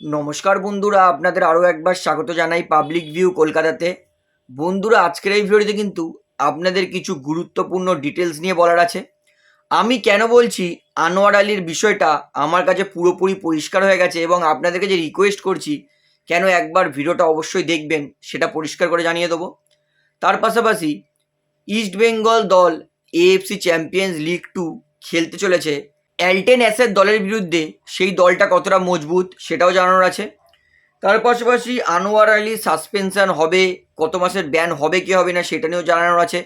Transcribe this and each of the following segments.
নমস্কার বন্ধুরা, আপনাদের আরও একবার স্বাগত জানাই পাবলিক ভিউ কলকাতাতে। বন্ধুরা, আজকের এই ভিডিওতে কিন্তু আপনাদের কিছু গুরুত্বপূর্ণ ডিটেলস নিয়ে বলার আছে। আমি কেন বলছি আনোয়ার আলীর বিষয়টা আমার কাছে পুরোপুরি পরিষ্কার হয়ে গেছে এবং আপনাদেরকে যে রিকোয়েস্ট করছি, কেন একবার ভিডিওটা অবশ্যই দেখবেন, সেটা পরিষ্কার করে জানিয়ে দেবো। তার পাশাপাশি ইস্ট বেঙ্গল দল এএফসি চ্যাম্পিয়ন্স লিগ টু খেলতে চলেছে। অ্যালটেন অ্যাসের দলের বিরুদ্ধে সেই দলটা কতটা মজবুত সেটাও জানানোর আছে। তার পাশাপাশি আনোয়ার আলী সাসপেনশন হবে, কত মাসের ব্যান হবে, কি হবে না সেটা নিয়েও জানানোর আছে।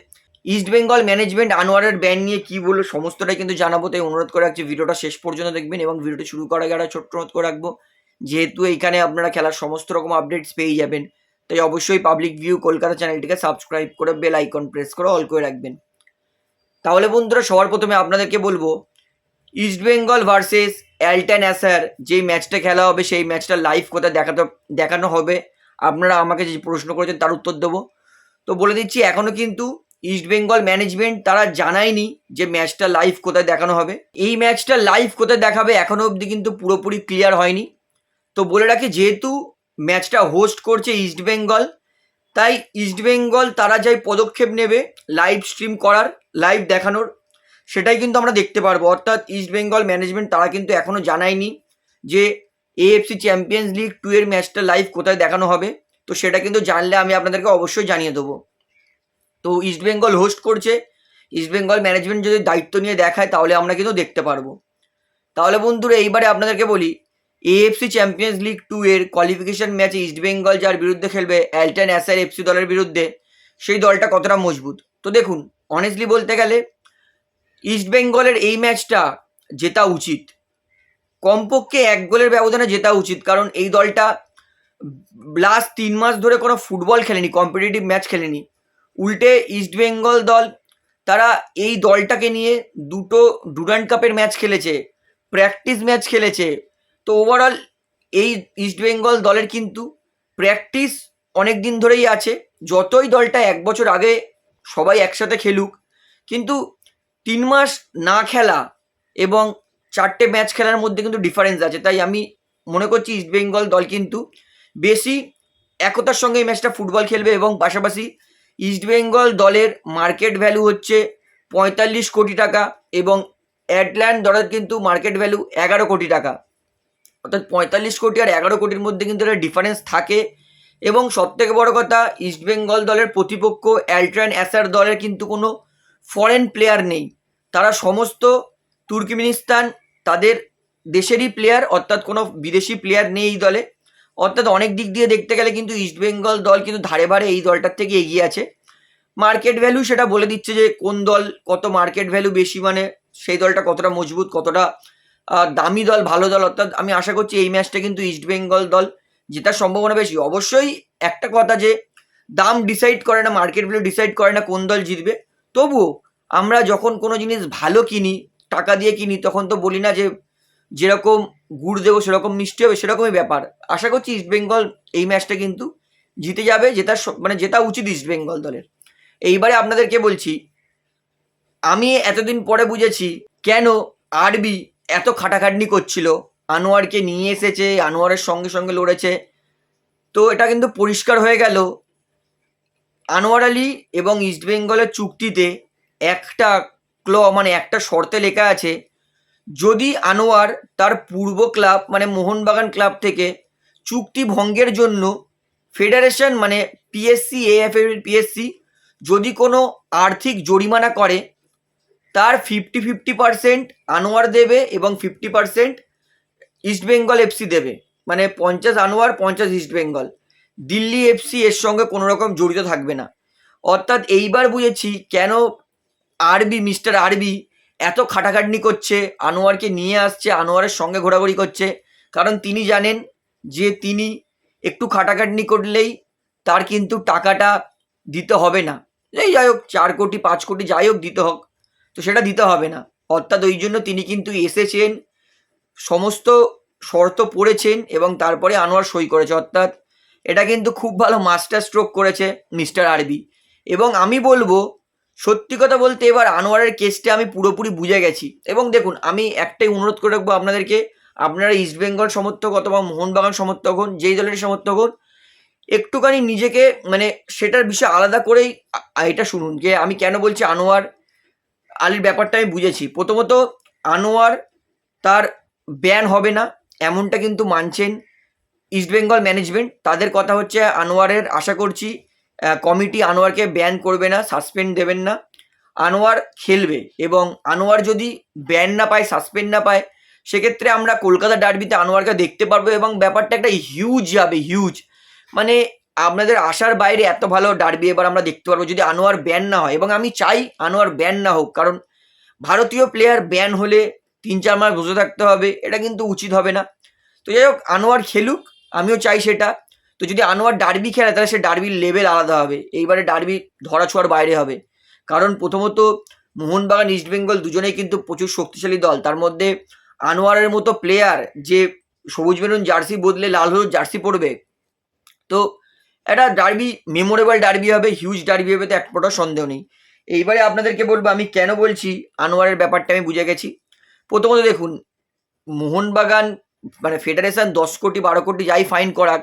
ইস্ট বেঙ্গল ম্যানেজমেন্ট আনোয়ারের ব্যান নিয়ে কী বলল সমস্তটাই কিন্তু জানাব, তাই অনুরোধ করে রাখছি ভিডিওটা শেষ পর্যন্ত দেখবেন এবং ভিডিওটি শুরু করার আগে একটা ছোট্ট অনুরোধ করে রাখব, যেহেতু এইখানে আপনারা খেলার সমস্ত রকম আপডেটস পেয়ে যাবেন, তাই অবশ্যই পাবলিক ভিউ কলকাতা চ্যানেলটিকে সাবস্ক্রাইব করে বেল আইকন প্রেস করে অল করে রাখবেন। তাহলে বন্ধুরা সবার প্রথমে আপনাদেরকে বলব East Bengal versus Altyn Asyr যেই ম্যাচটা খেলা হবে, সেই ম্যাচটা লাইভ কোথায় দেখাতে, দেখানো হবে। আপনারা আমাকে যে প্রশ্ন করেছেন তার উত্তর দেবো। তো বলে দিচ্ছি এখনও কিন্তু ইস্ট বেঙ্গল ম্যানেজমেন্ট তারা জানায়নি যে ম্যাচটা লাইভ কোথায় দেখানো হবে। এই ম্যাচটা লাইভ কোথায় দেখাবে এখনও অবধি কিন্তু পুরোপুরি ক্লিয়ার হয়নি। তো বলে রাখি, যেহেতু ম্যাচটা হোস্ট করছে ইস্ট বেঙ্গল তাই ইস্ট বেঙ্গল তারা যাই পদক্ষেপ নেবে লাইভ স্ট্রিম করার লাইভ দেখানোর সেটাই কিন্তু আমরা দেখতে পারব। অর্থাৎ ইস্ট বেঙ্গল ম্যানেজমেন্ট তারা কিন্তু এখনও জানায়নি যে এএফসি চ্যাম্পিয়ন্স লিগ টু এর ম্যাচটা লাইভ কোথায় দেখানো হবে। তো সেটা কিন্তু জানলে আমি আপনাদেরকে অবশ্যই জানিয়ে দেবো। তো ইস্ট বেঙ্গল হোস্ট করছে। ইস্ট বেঙ্গল ম্যানেজমেন্ট যদি দায়িত্ব নিয়ে দেখায় তাহলে আমরা কিন্তু দেখতে পারব। তাহলে বন্ধুরা এইবারে আপনাদেরকে বলি এএফসি চ্যাম্পিয়ন্স লিগ টু এর কোয়ালিফিকেশন ম্যাচে ইস্ট বেঙ্গল যার বিরুদ্ধে খেলবে অ্যালটন অ্যাসার এফসি দলের বিরুদ্ধে, সেই দলটা কতটা মজবুত? তো দেখুন অনেস্টলি বলতে গেলে ইস্ট বেঙ্গলের এই ম্যাচটা জেতা উচিত। কমপক্ষে এক গোলের ব্যবধানে জেতা উচিত, কারণ এই দলটা লাস্ট তিন মাস ধরে কোনো ফুটবল খেলেনি কম্পিটিটিভ ম্যাচ খেলেনি। উল্টে ইস্ট বেঙ্গল দল, তারা এই দলটাকে নিয়ে দুটো ডুরান্ড কাপের ম্যাচ খেলেছে প্র্যাকটিস ম্যাচ খেলেছে। তো ওভারঅল এই ইস্ট বেঙ্গল দলের কিন্তু প্র্যাকটিস অনেক দিন ধরেই আছে, যতই দলটা এক বছর আগে সবাই একসাথে খেলুক, কিন্তু তিন মাস না খেলা এবং চারটে ম্যাচ খেলার মধ্যে কিন্তু ডিফারেন্স আছে। তাই আমি মনে করছি ইস্ট বেঙ্গল দল কিন্তু বেশি একতার সঙ্গে এই ম্যাচটা ফুটবল খেলবে এবং পাশাপাশি ইস্ট বেঙ্গল দলের মার্কেট ভ্যালু হচ্ছে পঁয়তাল্লিশ কোটি টাকা এবং অ্যাটল্যান্ড দলের কিন্তু মার্কেট ভ্যালু এগারো কোটি টাকা। অর্থাৎ পঁয়তাল্লিশ কোটি আর এগারো কোটির মধ্যে কিন্তু একটা ডিফারেন্স থাকে এবং সবথেকে বড় কথা ইস্ট বেঙ্গল দলের প্রতিপক্ষ অ্যালট্রান অ্যাসার দলের কিন্তু কোনো ফরেন প্লেয়ার নেই। তারা সমস্ত তুর্কমেনিস্তান তাদের দেশেরই প্লেয়ার অর্থাৎ কোনো বিদেশি প্লেয়ার নেই এই দলে। অর্থাৎ অনেক দিক দিয়ে দেখতে গেলে কিন্তু ইস্ট বেঙ্গল দল কিন্তু ধারে ভারে এই দলটার থেকে এগিয়ে আছে। মার্কেট ভ্যালু সেটা বলে দিচ্ছে যে কোন দল কত মার্কেট ভ্যালু বেশি মানে সেই দলটা কতটা মজবুত, কতটা দামি দল, ভালো দল। অর্থাৎ আমি আশা করছি এই ম্যাচটা কিন্তু ইস্ট বেঙ্গল দল জেতার সম্ভাবনা বেশি। অবশ্যই একটা কথা যে, দাম ডিসাইড করে না মার্কেট ভ্যালু ডিসাইড করে না কোন দল জিতবে। তবুও আমরা যখন কোনো জিনিস ভালো কিনি, টাকা দিয়ে কিনি, তখন তো বলি না যে যেরকম গুড় দেবো সেরকম মিষ্টি হবে, সেরকমই ব্যাপার। আশা করছি ইস্ট বেঙ্গল এই ম্যাচটা কিন্তু জিতে যাবে, জেতার মানে জেতা উচিত ইস্ট বেঙ্গল দলের। এইবারে আপনাদেরকে বলছি, আমি এতদিন পরে বুঝেছি কেন আরবি এত খাটাখাটনি করছিল। আনোয়ারকে নিয়ে এসেছে, আনোয়ারের সঙ্গে সঙ্গে লড়েছে। তো এটা কিন্তু পরিষ্কার হয়ে গেল আনোয়ার আলী এবং ইস্ট বেঙ্গলের চুক্তিতে একটা ক্ল মানে একটা শর্তে লেখা আছে, যদি আনোয়ার তার পূর্ব ক্লাব মানে মোহনবাগান ক্লাব থেকে চুক্তি ভঙ্গের জন্য ফেডারেশন মানে পিএসসি এএফ পিএসসি যদি কোনো আর্থিক জরিমানা করে, তার ফিফটি ফিফটি পার্সেন্ট আনোয়ার দেবে এবং fifty percent East Bengal FC দেবে। মানে পঞ্চাশ আনোয়ার, পঞ্চাশ ইস্ট বেঙ্গল দিল্লি এফসি এর সঙ্গে কোনো রকম জড়িত থাকবে না। অর্থাৎ এইবার বুঝেছি কেন আরবি মিস্টার আরবি এত খাটাখাটনি করছে, আনোয়ারকে নিয়ে আসছে, আনোয়ারের সঙ্গে ঘোরাঘুরি করছে। কারণ তিনি জানেন যে তিনি একটু খাটাখাটনি করলেই তার কিন্তু টাকাটা দিতে হবে না। এই যাই হোক, চার কোটি, পাঁচ কোটি যাই হোক দিতে হোক, তো সেটা দিতে হবে না। অর্থাৎ ওই জন্য তিনি কিন্তু এসেছেন, সমস্ত শর্ত পড়েছেন এবং তারপরে আনোয়ার সই করেছে। অর্থাৎ এটা কিন্তু খুব ভালো মাস্টার স্ট্রোক করেছে মিস্টার আরবি এবং আমি বলব, সত্যি কথা বলতে এবার আনোয়ারের কেসটা আমি পুরোপুরি বুঝে গেছি। এবং দেখুন, আমি একটাই অনুরোধ করে রাখব আপনাদেরকে, আপনারা ইস্টবেঙ্গল সমর্থক অথবা মোহনবাগান সমর্থক হন, যেই দলের সমর্থক হন, একটুখানি নিজেকে মানে সেটার বিষয়ে আলাদা করেই এটা শুনুন যে আমি কেন বলছি আনোয়ার আলীর ব্যাপারটা আমি বুঝেছি। প্রথমত, আনোয়ার তার ব্যান হবে না, এমনটা কিন্তু মানছেন ইস্টবেঙ্গল ম্যানেজমেন্ট তাদের কথা হচ্ছে আনোয়ারের আশা করছি কমিটি আনোয়ারকে ব্যান করবে না সাসপেন্ড দেবেন না। আনোয়ার খেলবে এবং আনোয়ার যদি ব্যান না পায় সাসপেন্ড না পায়, সেক্ষেত্রে আমরা কলকাতা ডার্বিতে আনোয়ারকে দেখতে পারব এবং ব্যাপারটা একটা হিউজ যাবে হিউজ মানে আপনাদের আশার বাইরে এত ভালো ডার্বি এবার আমরা দেখতে পারব যদি আনোয়ার ব্যান না হয়। এবং আমি চাই আনোয়ার ব্যান না হোক, কারণ ভারতীয় প্লেয়ার ব্যান হলে তিন চার মাস বসে থাকতে হবে, এটা কিন্তু উচিত হবে না। তো যাই হোক, আনোয়ার খেলুক আমিও চাই সেটা। তো যদি আনোয়ার ডার্বি খেলে, তাহলে সে ডার্বির লেভেল আলাদা হবে। এইবারে ডার্বি ধরা ছোঁয়ার বাইরে হবে। কারণ প্রথমত মোহনবাগান ইস্টবেঙ্গল দুজনেই কিন্তু প্রচুর শক্তিশালী দল। তার মধ্যে আনোয়ারের মতো প্লেয়ার যে সবুজ মেরুন জার্সি বদলে লাল হলুদ জার্সি পরবে, তো একটা ডার্বি মেমোরেবল ডার্বি হবে হিউজ ডার্বি হবে, তো এক ফোটা সন্দেহ নেই। এইবারে আপনাদেরকে বলব, আমি কেন বলছি আনোয়ারের ব্যাপারটা আমি বুঝে গেছি। প্রথমত দেখুন, মোহনবাগান মানে ফেডারেশন দশ কোটি, বারো কোটি যাই ফাইন করাক,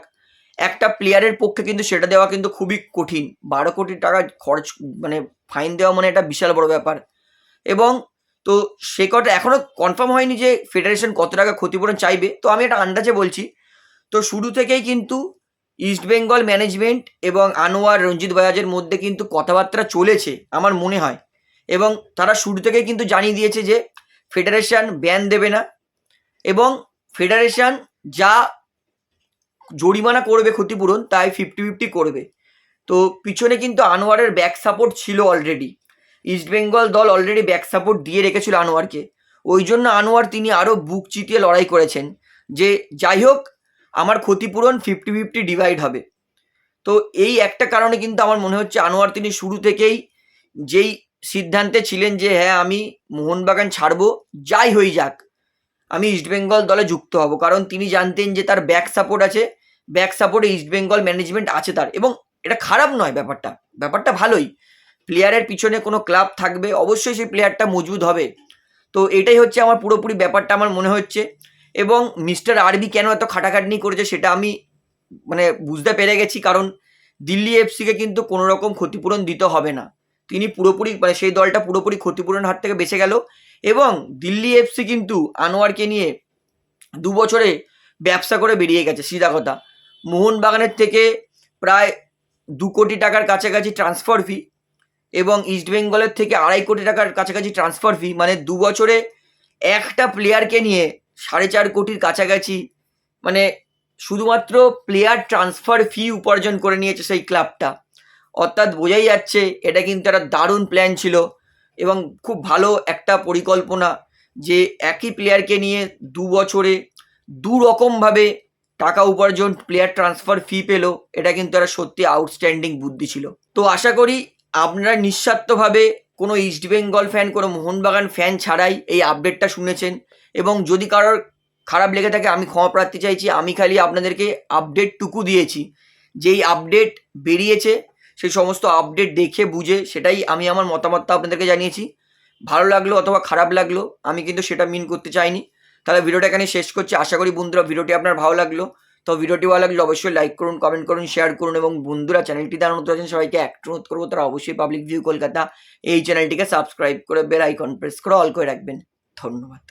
একটা প্লেয়ারের পক্ষে কিন্তু সেটা দেওয়া কিন্তু খুবই কঠিন। বারো কোটি টাকা খরচ মানে ফাইন দেওয়া মানে এটা বিশাল বড় ব্যাপার। এবং তো সে কটা এখনও কনফার্ম হয়নি যে ফেডারেশন কত টাকা ক্ষতিপূরণ চাইবে। তো আমি এটা আন্দাজে বলছি, তো শুরু থেকেই কিন্তু ইস্টবেঙ্গল ম্যানেজমেন্ট এবং আনোয়ার রঞ্জিত বাজাজের মধ্যে কিন্তু কথাবার্তা চলেছে, আমার মনে হয়। এবং তারা শুরু থেকেই কিন্তু জানিয়ে দিয়েছে যে ফেডারেশন ব্যান দেবে না। এবং ফেডারেশন যা জরিমানা করবে ক্ষতিপূরণ, তাই ফিফটি ফিফটি করবে। তো পিছনে কিন্তু আনোয়ারের ব্যাক সাপোর্ট ছিল অলরেডি ইস্টবেঙ্গল দল অলরেডি ব্যাক সাপোর্ট দিয়ে রেখেছিল আনোয়ারকে। ওই জন্য আনোয়ার তিনি আরও বুক চিতিয়ে লড়াই করেছেন যে, যাই হোক, আমার ক্ষতিপূরণ ফিফটি ফিফটি ডিভাইড হবে। তো এই একটা কারণে কিন্তু আমার মনে হচ্ছে আনোয়ার তিনি শুরু থেকেই যেই সিদ্ধান্তে ছিলেন যে হ্যাঁ আমি মোহনবাগান ছাড়বো, যাই হয়ে যাক। আমি ইস্টবেঙ্গল দলে যুক্ত হব, কারণ তিনি জানতেন যে তার ব্যাক সাপোর্ট আছে। ব্যাক সাপোর্টে ইস্টবেঙ্গল ম্যানেজমেন্ট আছে তার। এবং এটা খারাপ নয় ব্যাপারটা ব্যাপারটা ভালোই। প্লেয়ারের পিছনে কোনো ক্লাব থাকবে, অবশ্যই সেই প্লেয়ারটা মজবুত হবে। তো এটাই হচ্ছে আমার পুরোপুরি ব্যাপারটা আমার মনে হচ্ছে। এবং মিস্টার আরবি কেন এত খাটাখাটনি করেছে সেটা আমি মানে বুঝতে পেরে গেছি, কারণ দিল্লি এফসিকে কিন্তু কোনো রকম ক্ষতিপূরণ দিতে হবে না। তিনি পুরোপুরি মানে সেই দলটা পুরোপুরি ক্ষতিপূরণ হাত থেকে বেঁচে গেল। এবং দিল্লি এফসি কিন্তু আনোয়ারকে নিয়ে দু বছরে ব্যবসা করে বেরিয়ে গেছে, সিধা কথা। মোহনবাগানের থেকে প্রায় দু কোটি টাকার কাছাকাছি ট্রান্সফার ফি এবং ইস্টবেঙ্গলের থেকে আড়াই কোটি টাকার কাছাকাছি ট্রান্সফার ফি মানে দু বছরে একটা প্লেয়ারকে নিয়ে সাড়ে চার কোটির কাছাকাছি মানে শুধুমাত্র প্লেয়ার ট্রান্সফার ফি উপার্জন করে নিয়েছে সেই ক্লাবটা অর্থাৎ বোঝাই যাচ্ছে, এটা কিন্তু একটা দারুণ প্ল্যান ছিল। এবং খুব ভালো একটা পরিকল্পনা যে একই প্লেয়ারকে নিয়ে দু বছরে দু রকমভাবে টাকা উপার্জন প্লেয়ার ট্রান্সফার ফি পেল। এটা কিন্তু একটা সত্যি আউটস্ট্যান্ডিং বুদ্ধি ছিল। তো আশা করি আপনারা নিঃস্বার্থভাবে কোনো ইস্টবেঙ্গল ফ্যান কোনো মোহনবাগান ফ্যান ছাড়াই এই আপডেটটা শুনেছেন। এবং যদি কারোর খারাপ লেগে থাকে, আমি ক্ষমা প্রার্থী চাইছি। আমি খালি আপনাদেরকে আপডেটটুকু দিয়েছি। যেই আপডেট বেরিয়েছে সেই সমস্ত আপডেট দেখে, বুঝে, সেটাই আমি আমার মতামতটা আপনাদেরকে জানিয়েছি। ভালো লাগল অথবা খারাপ লাগল, আমি কিন্তু সেটা মিন করতে চাইনি। তাহলে ভিডিওটা এখানে শেষ করছি। আশা করি বন্ধুরা ভিডিওটি আপনার ভালো লাগল। তো ভিডিওটি ভালো লাগলে অবশ্যই লাইক করুন কমেন্ট করুন শেয়ার করুন এবং বন্ধুরা চ্যানেলটি দ্বারা নতুন আছেন, সবাইকে একটা অনুরোধ করব, তারা অবশ্যই পাবলিক ভিউ কলকাতা এই চ্যানেলটিকে সাবস্ক্রাইব করে বেল আইকন প্রেস করে অল করে রাখবেন। ধন্যবাদ।